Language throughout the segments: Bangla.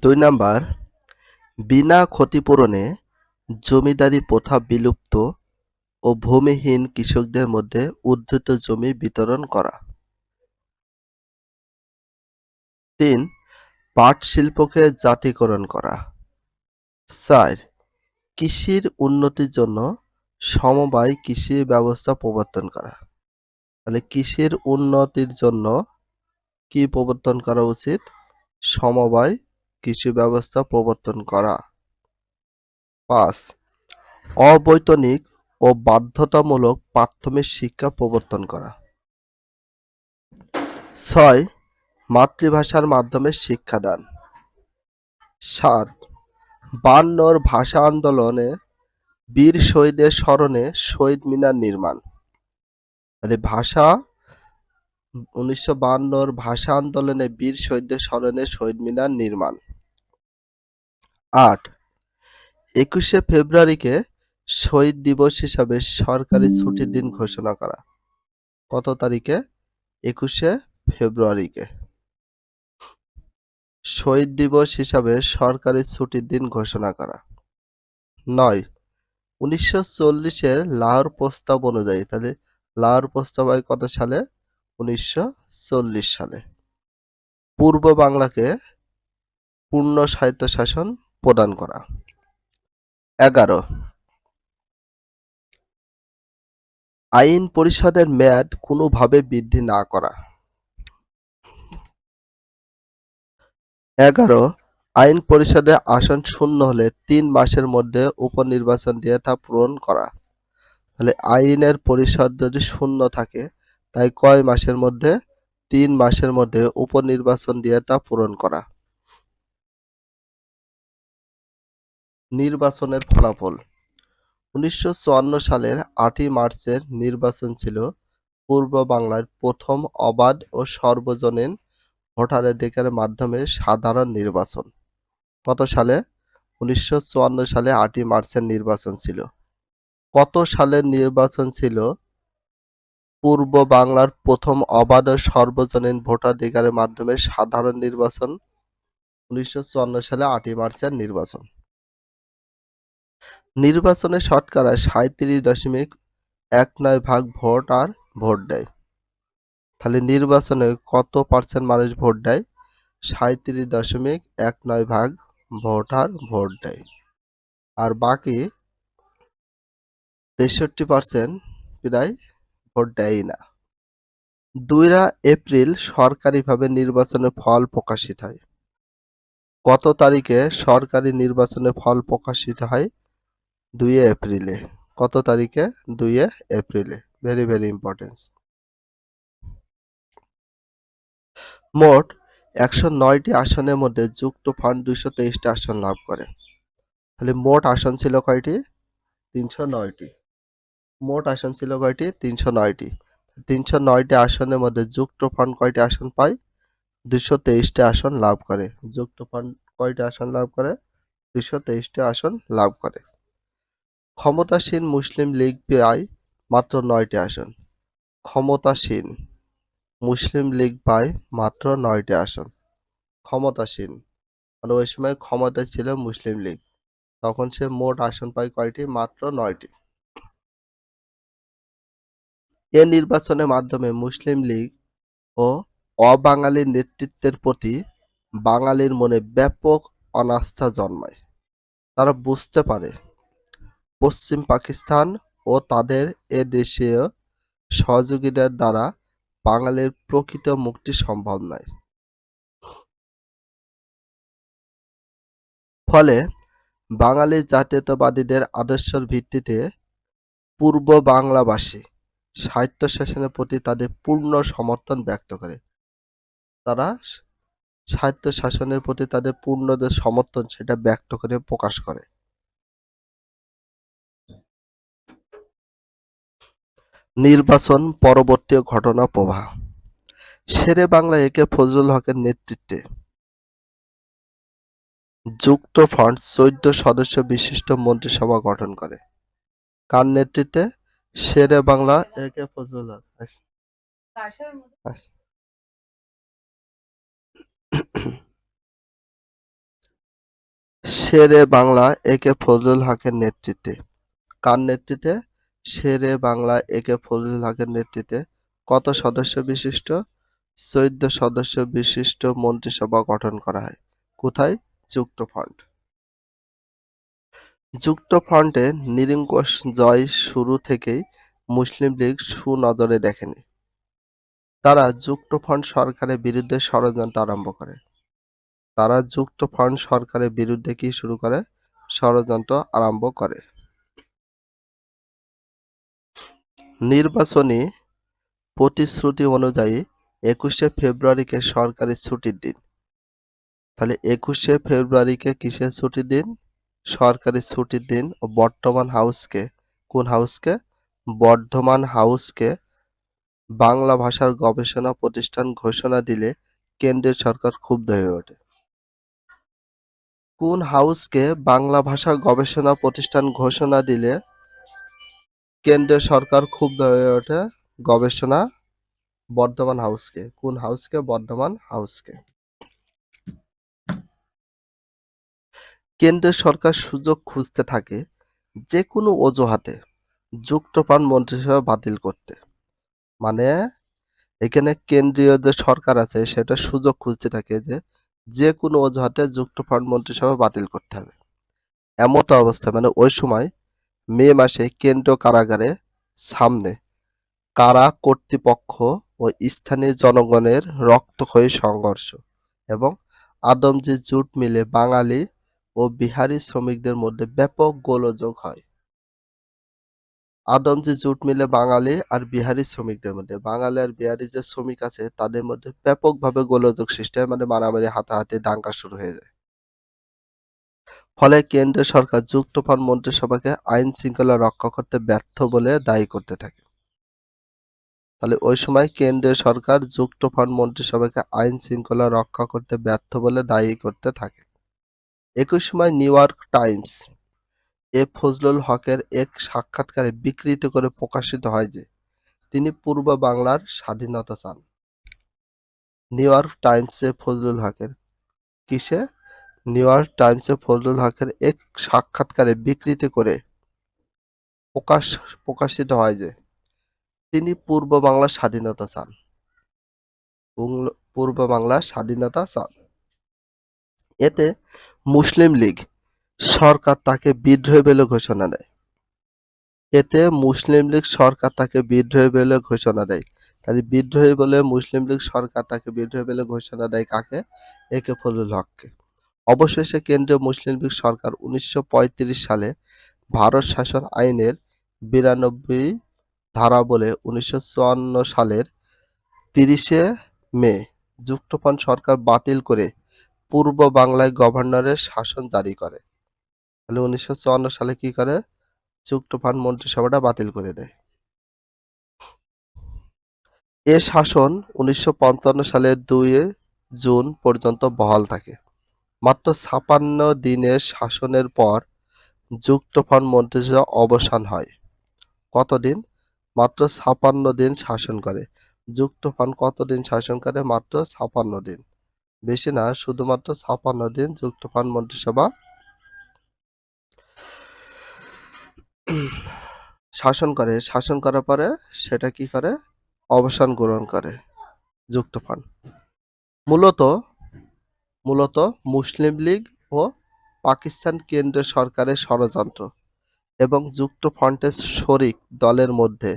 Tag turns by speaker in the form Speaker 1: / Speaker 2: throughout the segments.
Speaker 1: দুই নাম্বার, বিনা ক্ষতিপূরণে জমিদারি প্রথা বিলুপ্ত ও ভূমিহীন কৃষকদের মধ্যে উদ্ধৃত জমি বিতরণ করা। তিন, পাট শিল্পকে জাতিকরণ করা। চার, কৃষির উন্নতির জন্য সমবায় কৃষি ব্যবস্থা প্রবর্তন করা। তাহলে কৃষির উন্নতির জন্য কি প্রবর্তন করা উচিত? সমবায় কৃষি ব্যবস্থা প্রবর্তন করা। পাঁচ, অবৈতনিক ও বাধ্যতামূলক প্রাথমিক শিক্ষা প্রবর্তন করা। ছয়, মাতৃভাষার মাধ্যমে শিক্ষাদান। সাত, বান্নর ভাষা আন্দোলনে বীর শহীদের স্মরণে শহীদ মিনার নির্মাণ। মানে ভাষা, উনিশশো ভাষা আন্দোলনে বীর শহীদদের স্মরণে শহীদ মিনার নির্মাণ। আট। একুশে ফেব্রুয়ারিকে শহীদ দিবস হিসাবে সরকারি ছুটির দিন ঘোষণা করা। কত তারিখে? একুশে ফেব্রুয়ারিকে। শহীদ দিবস হিসাবে সরকারি ছুটির দিন ঘোষণা করা। নয়। উনিশশো চল্লিশের লাহোর প্রস্তাব অনুযায়ী, তাহলে লাহোর প্রস্তাব হয় কত সালে? উনিশশো চল্লিশ সালে। পূর্ব বাংলাকে পূর্ণ স্বায়ত্তশাসন প্রদান করা। এগারো। আইন পরিষদের মেয়াদ কোনোভাবে বৃদ্ধি না করা। এগারো। আইন পরিষদে আসন শূন্য হলে তিন মাসের মধ্যে উপনির্বাচন দিয়ে তা পূরণ করা। তাহলে আইনের পরিষদ যদি শূন্য থাকে, তাই কয় মাসের মধ্যে? তিন মাসের মধ্যে উপনির্বাচন দিয়ে তা পূরণ করা। নির্বাচনের ফলাফল। উনিশশো চুয়ান্ন সালের আটই মার্চের নির্বাচন ছিল পূর্ব বাংলার প্রথম অবাধ ও সর্বজনীন ভোটাধিকারের মাধ্যমে সাধারণ নির্বাচন। কত সালে? উনিশশো চুয়ান্ন সালে আটই মার্চের নির্বাচন ছিল। কত সালের নির্বাচন ছিল? পূর্ব বাংলার প্রথম অবাধ ও সর্বজনীন ভোটাধিকারের মাধ্যমে সাধারণ নির্বাচন। উনিশশো চুয়ান্ন সালে আটই মার্চের নির্বাচন। নির্বাচনে শতকরা সাঁত্রিশ দশমিক এক নয় ভাগ ভোট আর ভোট দেয়। তাহলে নির্বাচনে কত পার্সেন্ট মানুষ ভোট দেয়? সাঁত্রিশ দশমিক এক নয় ভাগ ভোটার ভোট দেয়। আর বাকি তেষট্টি পার্সেন্ট প্রায় ভোট দেয় না। দুইরা এপ্রিল সরকারিভাবে নির্বাচনের ফল প্রকাশিত হয়। কত তারিখে সরকারি নির্বাচনের ফল প্রকাশিত হয়? দুই এপ্রিলে। কত তারিখে? দুই এপ্রিলে। ভেরি ভেরি ইম্পর্টেন্স মোট একশো নয়টি আসনের মধ্যে যুক্ত ফান্ড দুইশো তেইশটি আসন লাভ করে। তাহলে মোট আসন ছিল কয়টি? তিনশো নয়টি। মোট আসন ছিল কয়টি? তিনশো নয়টি। তিনশো নয়টি আসনের মধ্যে যুক্ত ফান্ড কয়টি আসন পায়? দুইশো তেইশটি আসন লাভ করে। যুক্ত ফান্ড কয়টি আসন লাভ করে? দুইশো তেইশটি আসন লাভ করে। ক্ষমতাসীন মুসলিম লীগ পায় মাত্র নয়টি আসন। ক্ষমতাসীন মুসলিম লীগ পায় মাত্র নয়টি আসন। ক্ষমতাসীন মানে ওই সময় ক্ষমতায় ছিল মুসলিম লীগ। তখন সে মোট আসন পায় কয়টি? মাত্র নয়টি। এ নির্বাচনের মাধ্যমে মুসলিম লীগ ও অবাঙালির নেতৃত্বের প্রতি বাঙালির মনে ব্যাপক অনাস্থা জন্মায়। তারা বুঝতে পারে পশ্চিম পাকিস্তান ও তাদের এ দেশীয় সহযোগীদের দ্বারা বাঙালির প্রকৃত মুক্তি সম্ভব নয়। ফলে বাঙালি জাতীয়তাবাদীদের আদর্শের ভিত্তিতে পূর্ব বাংলাভাষী শাসনের প্রতি তাদের পূর্ণ সমর্থন ব্যক্ত করে। তারা সাহিত্য শাসনের প্রতি তাদের পূর্ণ যে সমর্থন সেটা ব্যক্ত করে, প্রকাশ করে। নির্বাচন পরবর্তী ঘটনা প্রবাহ। শেরে বাংলা একে ফজলুল হকের নেতৃত্বে। যুক্ত ফ্রন্ট চৌদ্দ সদস্য বিশিষ্ট মন্ত্রিসভা গঠন করে। কার নেতৃত্বে? শেরে বাংলা একে ফজলুল হক। আচ্ছা। আচ্ছা। শেরে বাংলা একে ফজলুল হকের নেতৃত্বে। কার নেতৃত্বে? শেরে বাংলা এ কে হকের নেতৃত্বে কত সদস্য বিশিষ্ট? চৌদ্দ সদস্য বিশিষ্ট মন্ত্রিসভা গঠন করা হয়। কোথায়? যুক্ত ফ্রন্ট যুক্ত ফ্রন্টে নিরঙ্কুশ জয় শুরু থেকেই মুসলিম লীগ সুনজরে দেখেনি। তারা যুক্ত ফ্রন্ট সরকারের বিরুদ্ধে ষড়যন্ত্র আরম্ভ করে। তারা যুক্ত ফ্রন্ট সরকারের বিরুদ্ধে কি শুরু করে? ষড়যন্ত্র আরম্ভ করে। নির্বাচনী প্রতিশ্রুতি অনুযায়ী একুশে ফেব্রুয়ারিকে সরকারি ছুটির দিন। তাহলে একুশে ফেব্রুয়ারিকে কিসের ছুটির দিন? সরকারি ছুটির দিন ও বর্তমান হাউসকে। কোন হাউসকে? বর্ধমান হাউসকে বাংলা ভাষার গবেষণা প্রতিষ্ঠান ঘোষণা দিলে কেন্দ্রের সরকার ক্ষুব্ধ হয়ে ওঠে। কোন হাউসকে বাংলা ভাষা গবেষণা প্রতিষ্ঠান ঘোষণা দিলে কেন্দ্রের সরকার ক্ষুব্ধ হয়ে ওঠে গবেষণা বর্ধমান হাউসকে কোন হাউসকে বর্ধমান হাউসকে কেন্দ্রের সরকার সুযোগ খুঁজতে থাকে যে কোনো অজুহাতে যুক্তপ্রাণ মন্ত্রিসভা বাতিল করতে। মানে এখানে কেন্দ্রীয় যে সরকার আছে সেটা সুযোগ খুঁজতে থাকে যে যে কোনো অজুহাতে যুক্তফ্রন্ট মন্ত্রিসভা বাতিল করতে হবে। এমত অবস্থা। মানে ওই সময় মে মাসে কেন্দ্রীয় কারাগারে সামনে কারা কর্তৃপক্ষ ও স্থানীয় জনগণের রক্তক্ষয়ী সংঘর্ষ এবং আদমজি জুট মিলে বাঙালি ও বিহারি শ্রমিকদের মধ্যে ব্যাপক গোলযোগ হয়। আদমজি জুট মিলে বাঙালি আর বিহারি শ্রমিকদের মধ্যে, বাঙালি আর বিহারি যে শ্রমিক আছে তাদের মধ্যে ব্যাপকভাবে গোলযোগ সৃষ্টি হয় মানে মারামারি, হাতাহাতি, দাঙ্গা শুরু হয়ে যায়। ফলে কেন্দ্রীয় সরকার যুক্তফ্রন্ট মন্ত্রিসভাকে আইন শৃঙ্খলা রক্ষা করতে ব্যর্থ বলে দায়ী করতে থাকে। তাহলে ওই সময় কেন্দ্রীয় সরকার যুক্তফ্রন্ট মন্ত্রিসভাকে আইন শৃঙ্খলা রক্ষা করতে ব্যর্থ বলে দায়ী করতে থাকে। একই সময় নিউ ইয়র্ক টাইমস এ ফজলুল হকের এক সাক্ষাৎকারে বিকৃত করে প্রকাশিত হয় যে, তিনি পূর্ব বাংলার স্বাধীনতা চান। নিউ ইয়র্ক টাইমসে ফজলুল হকের কিসে? নিউ ইয়র্ক টাইমসে ফজলুল হকের এক সাক্ষাৎকারে বিকৃত করে প্রকাশ, প্রকাশিত হয় যে তিনি পূর্ব বাংলার স্বাধীনতা চান। পূর্ব বাংলার স্বাধীনতা চান। এতে মুসলিম লীগ সরকার তাকে বিদ্রোহী বলে ঘোষণা দেয়। এতে মুসলিম লীগ সরকার তাকে বিদ্রোহী বলে ঘোষণা দেয়। তাহলে বিদ্রোহী বলে মুসলিম লীগ সরকার তাকে বিদ্রোহী বলে ঘোষণা দেয় কাকে? একে ফজলুল হককে। অবশেষে কেন্দ্রীয় মুসলিম লীগ সরকার উনিশশো পঁয়ত্রিশ সালে ভারত শাসন আইনের বিরানব্বই ধারা বলে উনিশশো চুয়ান্ন সালের তিরিশে মে যুক্তফ্রন্ট সরকার বাতিল করে পূর্ব বাংলায় গভর্নরের শাসন জারি করে। তাহলে উনিশশো চুয়ান্ন সালে কি করে? যুক্তফ্রন্ট মন্ত্রিসভাটা বাতিল করে দেয়। এ শাসন উনিশশো সালের দুই জুন পর্যন্ত বহাল থাকে। মাত্র ছাপান্ন দিনের শাসনের পর যুক্তফ্রন্ট মন্ত্রিসভা অবসান হয়। কতদিন? মাত্র ছাপান্ন দিন শাসন করে। যুক্তফ্রন্ট কতদিন শাসন করে? মাত্র ছাপান্ন দিন। বেশি না, শুধুমাত্র ছাপান্ন দিন যুক্তফ্রন্ট মন্ত্রিসভা শাসন করে। শাসন করার পরে সেটা কি করে? অবসান গ্রহণ করে যুক্তফ্রন্ট। মূলত মূলত মুসলিম লীগ ও পাকিস্তান কেন্দ্রীয় সরকারের ষড়যন্ত্র এবং যুক্তফ্রন্টের শরিক দলের মধ্যে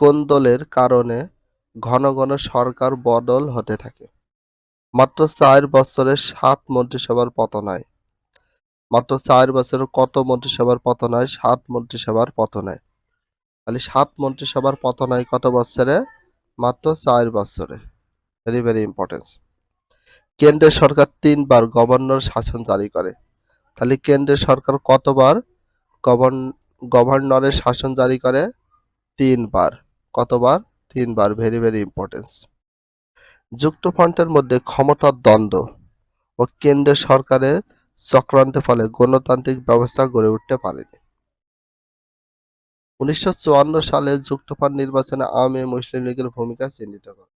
Speaker 1: কোন্দলের কারণে ঘন ঘন সরকার বদল হতে থাকে। মাত্র চার বছরে সাত মন্ত্রিসভার পতন হয় মাত্র চার বছরে কত মন্ত্রিসভার পতন হয় সাত মন্ত্রিসভার পতন হয় তাহলে সাত মন্ত্রিসভার পতন হয় কত বছরে? মাত্র চার বছরে। ভেরি ভেরি ইম্পর্টেন্স কেন্দ্রের সরকার তিনবার গভর্নর শাসন জারি করে। তাহলে কেন্দ্রের সরকার কতবার গভর্ন- গভর্নরের শাসন জারি করে? তিনবার। কতবার? তিনবার। ভেরি ভেরি ইম্পর্টেন্স যুক্তফ্রন্টের মধ্যে ক্ষমতার দ্বন্দ্ব ও কেন্দ্রের সরকারের চক্রান্তের ফলে গণতান্ত্রিক ব্যবস্থা গড়ে উঠতে পারেনি। উনিশশো চুয়ান্ন সালে যুক্তফ্রন্ট নির্বাচনে আওয়ামী মুসলিম লীগের ভূমিকা চিহ্নিত করে।